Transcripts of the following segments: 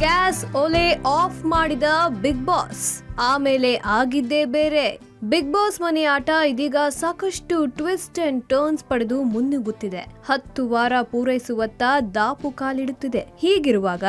Gas ಒಲೆ of ಮಾಡಿದ big boss. ಆಮೇಲೆ ಆಗಿದ್ದೇ ಬೇರೆ. ಬಿಗ್ ಬಾಸ್ ಮನೆ ಆಟ ಇದೀಗ ಸಾಕಷ್ಟು ಟ್ವಿಸ್ಟ್ ಅಂಡ್ ಟರ್ನ್ಸ್ ಪಡೆದು ಮುನ್ನುಗ್ಗುತ್ತಿದೆ. ಹತ್ತು ವಾರ ಪೂರೈಸುವತ್ತ ದಾಪು ಕಾಲಿಡುತ್ತಿದೆ. ಹೀಗಿರುವಾಗ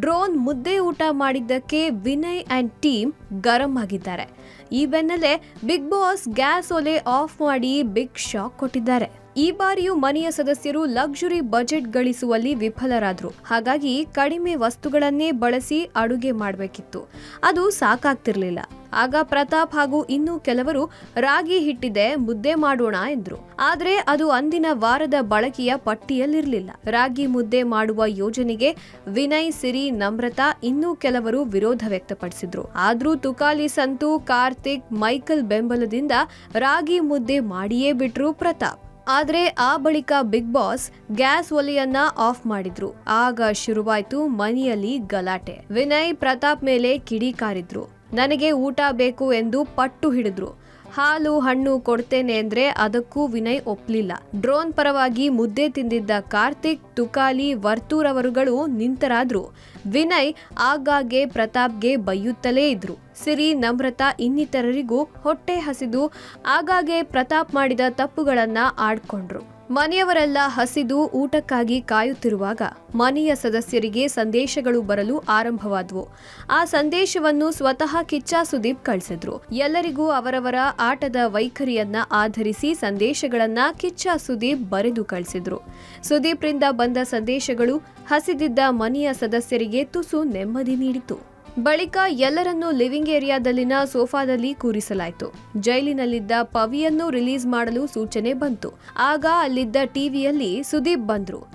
ಡ್ರೋನ್ ಮುದ್ದೆ ಊಟ ಮಾಡಿದ್ದಕ್ಕೆ ವಿನಯ್ ಅಂಡ್ ಟೀಮ್ ಗರಂ ಆಗಿದ್ದಾರೆ. ಈ ಬೆನ್ನಲ್ಲೇ ಬಿಗ್ ಬಾಸ್ ಗ್ಯಾಸ್ ಒಲೆ ಆಫ್ ಮಾಡಿ ಬಿಗ್ ಶಾಕ್ ಕೊಟ್ಟಿದ್ದಾರೆ. ಈ ಬಾರಿಯೂ ಮನೆಯ ಸದಸ್ಯರು ಲಕ್ಸುರಿ ಬಜೆಟ್ ಗಳಿಸುವಲ್ಲಿ ವಿಫಲರಾದ್ರು. ಹಾಗಾಗಿ ಕಡಿಮೆ ವಸ್ತುಗಳನ್ನೇ ಬಳಸಿ ಅಡುಗೆ ಮಾಡಬೇಕಿತ್ತು. ಅದು ಸಾಕಾಗ್ತಿರ್ಲಿಲ್ಲ. ಆಗ ಪ್ರತಾಪ್ ಹಾಗೂ ಇನ್ನೂ ಕೆಲವರು ರಾಗಿ ಹಿಟ್ಟಿದೆ, ಮುದ್ದೆ ಮಾಡೋಣ ಎಂದ್ರು. ಆದ್ರೆ ಅದು ಅಂದಿನ ವಾರದ ಬಳಕೆಯ ಪಟ್ಟಿಯಲ್ಲಿರಲಿಲ್ಲ. ರಾಗಿ ಮುದ್ದೆ ಮಾಡುವ ಯೋಜನೆಗೆ ವಿನಯ್, ಸಿರಿ, ನಮ್ರತಾ ಇನ್ನೂ ಕೆಲವರು ವಿರೋಧ ವ್ಯಕ್ತಪಡಿಸಿದ್ರು. ಆದ್ರೂ ತುಕಾಲಿ ಸಂತು, ಕಾರ್ತಿಕ್, ಮೈಕಲ್ ಬೆಂಬಲದಿಂದ ರಾಗಿ ಮುದ್ದೆ ಮಾಡಿಯೇ ಬಿಟ್ರು ಪ್ರತಾಪ್. ಆದ್ರೆ ಆ ಬಳಿಕ ಬಿಗ್ ಬಾಸ್ ಗ್ಯಾಸ್ ಒಲೆಯನ್ನ ಆಫ್ ಮಾಡಿದ್ರು. ಆಗ ಶುರುವಾಯ್ತು ಮನೆಯಲ್ಲಿ ಗಲಾಟೆ. ವಿನಯ್ ಪ್ರತಾಪ್ ಮೇಲೆ ಕಿಡಿಕಾರಿದ್ರು ನನಗೆ ಊಟ ಬೇಕು ಎಂದು ಪಟ್ಟು ಹಿಡಿದ್ರು. ಹಾಲು, ಹಣ್ಣು ಕೊಡ್ತೇನೆ ಅಂದ್ರೆ ಅದಕ್ಕೂ ವಿನಯ್ ಒಪ್ಪಲಿಲ್ಲ ಡ್ರೋನ್ ಪರವಾಗಿ ಮುದ್ದೆ ತಿಂದಿದ್ದ ಕಾರ್ತಿಕ್, ತುಕಾಲಿ, ವರ್ತೂರ್ ಅವರುಗಳು ನಿಂತರಾದ್ರು. ವಿನಯ್ ಆಗಾಗ್ಗೆ ಪ್ರತಾಪ್ಗೆ ಬೈಯುತ್ತಲೇ ಇದ್ರು. ಸಿರಿ, ನಮ್ರತಾ ಇನ್ನಿತರರಿಗೂ ಹೊಟ್ಟೆ ಹಸಿದು ಆಗಾಗ್ಗೆ ಪ್ರತಾಪ್ ಮಾಡಿದ ತಪ್ಪುಗಳನ್ನ ಆಡ್ಕೊಂಡ್ರು. ಮನೆಯವರೆಲ್ಲ ಹಸಿದು ಊಟಕ್ಕಾಗಿ ಕಾಯುತ್ತಿರುವಾಗ ಮನೆಯ ಸದಸ್ಯರಿಗೆ ಸಂದೇಶಗಳು ಬರಲು ಆರಂಭವಾದವು. ಆ ಸಂದೇಶವನ್ನು ಸ್ವತಃ ಕಿಚ್ಚ ಸುದೀಪ್ ಕಳಿಸಿದ್ರು. ಎಲ್ಲರಿಗೂ ಅವರವರ ಆಟದ ವೈಖರಿಯನ್ನ ಆಧರಿಸಿ ಸಂದೇಶಗಳನ್ನ ಕಿಚ್ಚ ಸುದೀಪ್ ಬರೆದು ಕಳಿಸಿದ್ರು. ಸುದೀಪ್ರಿಂದ ಬಂದ ಸಂದೇಶಗಳು ಹಸಿದಿದ್ದ ಮನೆಯ ಸದಸ್ಯರಿಗೆ ತುಸು ನೆಮ್ಮದಿ ನೀಡಿತು. ಬಳಿಕ ಎಲ್ಲರನ್ನೂ ಲಿವಿಂಗ್ ಏರಿಯಾದಲ್ಲಿನ ಸೋಫಾದಲ್ಲಿ ಕೂರಿಸಲಾಯಿತು. ಜೈಲಿನಲ್ಲಿದ್ದ ಪವಿಯನ್ನು ರಿಲೀಸ್ ಮಾಡಲು ಸೂಚನೆ ಬಂತು. ಆಗ ಅಲ್ಲಿದ್ದ ಟಿವಿಯಲ್ಲಿ ಸುದೀಪ್ ಬಂದ್ರು.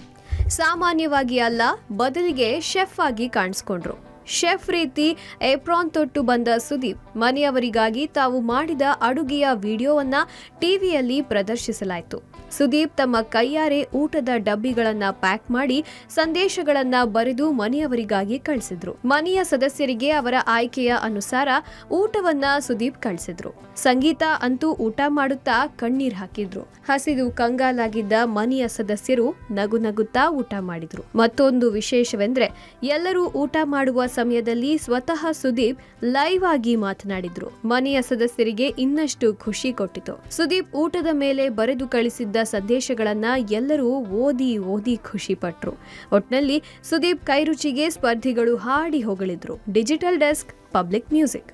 ಸಾಮಾನ್ಯವಾಗಿ ಅಲ್ಲ, ಬದಲಿಗೆ ಶೆಫ್ ಆಗಿ ಕಾಣಿಸ್ಕೊಂಡ್ರು. ಶೆಫ್ ರೀತಿ ಏಪ್ರಾನ್ ತೊಟ್ಟು ಬಂದ ಸುದೀಪ್. ಮನೆಯವರಿಗಾಗಿ ತಾವು ಮಾಡಿದ ಅಡುಗೆಯ ವಿಡಿಯೋವನ್ನ ಟಿವಿಯಲ್ಲಿ ಪ್ರದರ್ಶಿಸಲಾಯಿತು. ಸುದೀಪ್ ತಮ್ಮ ಕೈಯಾರೆ ಊಟದ ಡಬ್ಬಿಗಳನ್ನ ಪ್ಯಾಕ್ ಮಾಡಿ ಸಂದೇಶಗಳನ್ನ ಬರೆದು ಮನೆಯವರಿಗಾಗಿ ಕಳಿಸಿದ್ರು. ಮನೆಯ ಸದಸ್ಯರಿಗೆ ಅವರ ಆಯ್ಕೆಯ ಅನುಸಾರ ಊಟವನ್ನ ಸುದೀಪ್ ಕಳಿಸಿದ್ರು. ಸಂಗೀತ ಅಂತೂ ಊಟ ಮಾಡುತ್ತಾ ಕಣ್ಣೀರ್ ಹಾಕಿದ್ರು. ಹಸಿದು ಕಂಗಾಲಾಗಿದ್ದ ಮನೆಯ ಸದಸ್ಯರು ನಗು ನಗುತ್ತಾ ಊಟ ಮಾಡಿದ್ರು. ಮತ್ತೊಂದು ವಿಶೇಷವೆಂದ್ರೆ, ಎಲ್ಲರೂ ಊಟ ಮಾಡುವ ಸಮಯದಲ್ಲಿ ಸ್ವತಃ ಸುದೀಪ್ ಲೈವ್ ಆಗಿ ಮಾತನಾಡಿದ್ರು. ಮನೆಯ ಸದಸ್ಯರಿಗೆ ಇನ್ನಷ್ಟು ಖುಷಿ ಕೊಟ್ಟಿತು. ಸುದೀಪ್ ಊಟದ ಮೇಲೆ ಬರೆದು ಕಳಿಸಿದ್ದ ಸಂದೇಶಗಳನ್ನ ಎಲ್ಲರೂ ಓದಿ ಓದಿ ಖುಷಿ ಪಟ್ರು. ಒಟ್ನಲ್ಲಿ ಸುದೀಪ್ ಕೈರುಚಿಗೆ ಸ್ಪರ್ಧಿಗಳು ಹಾಡಿ ಹೊಗಳಿದ್ರು. Digital desk, public music.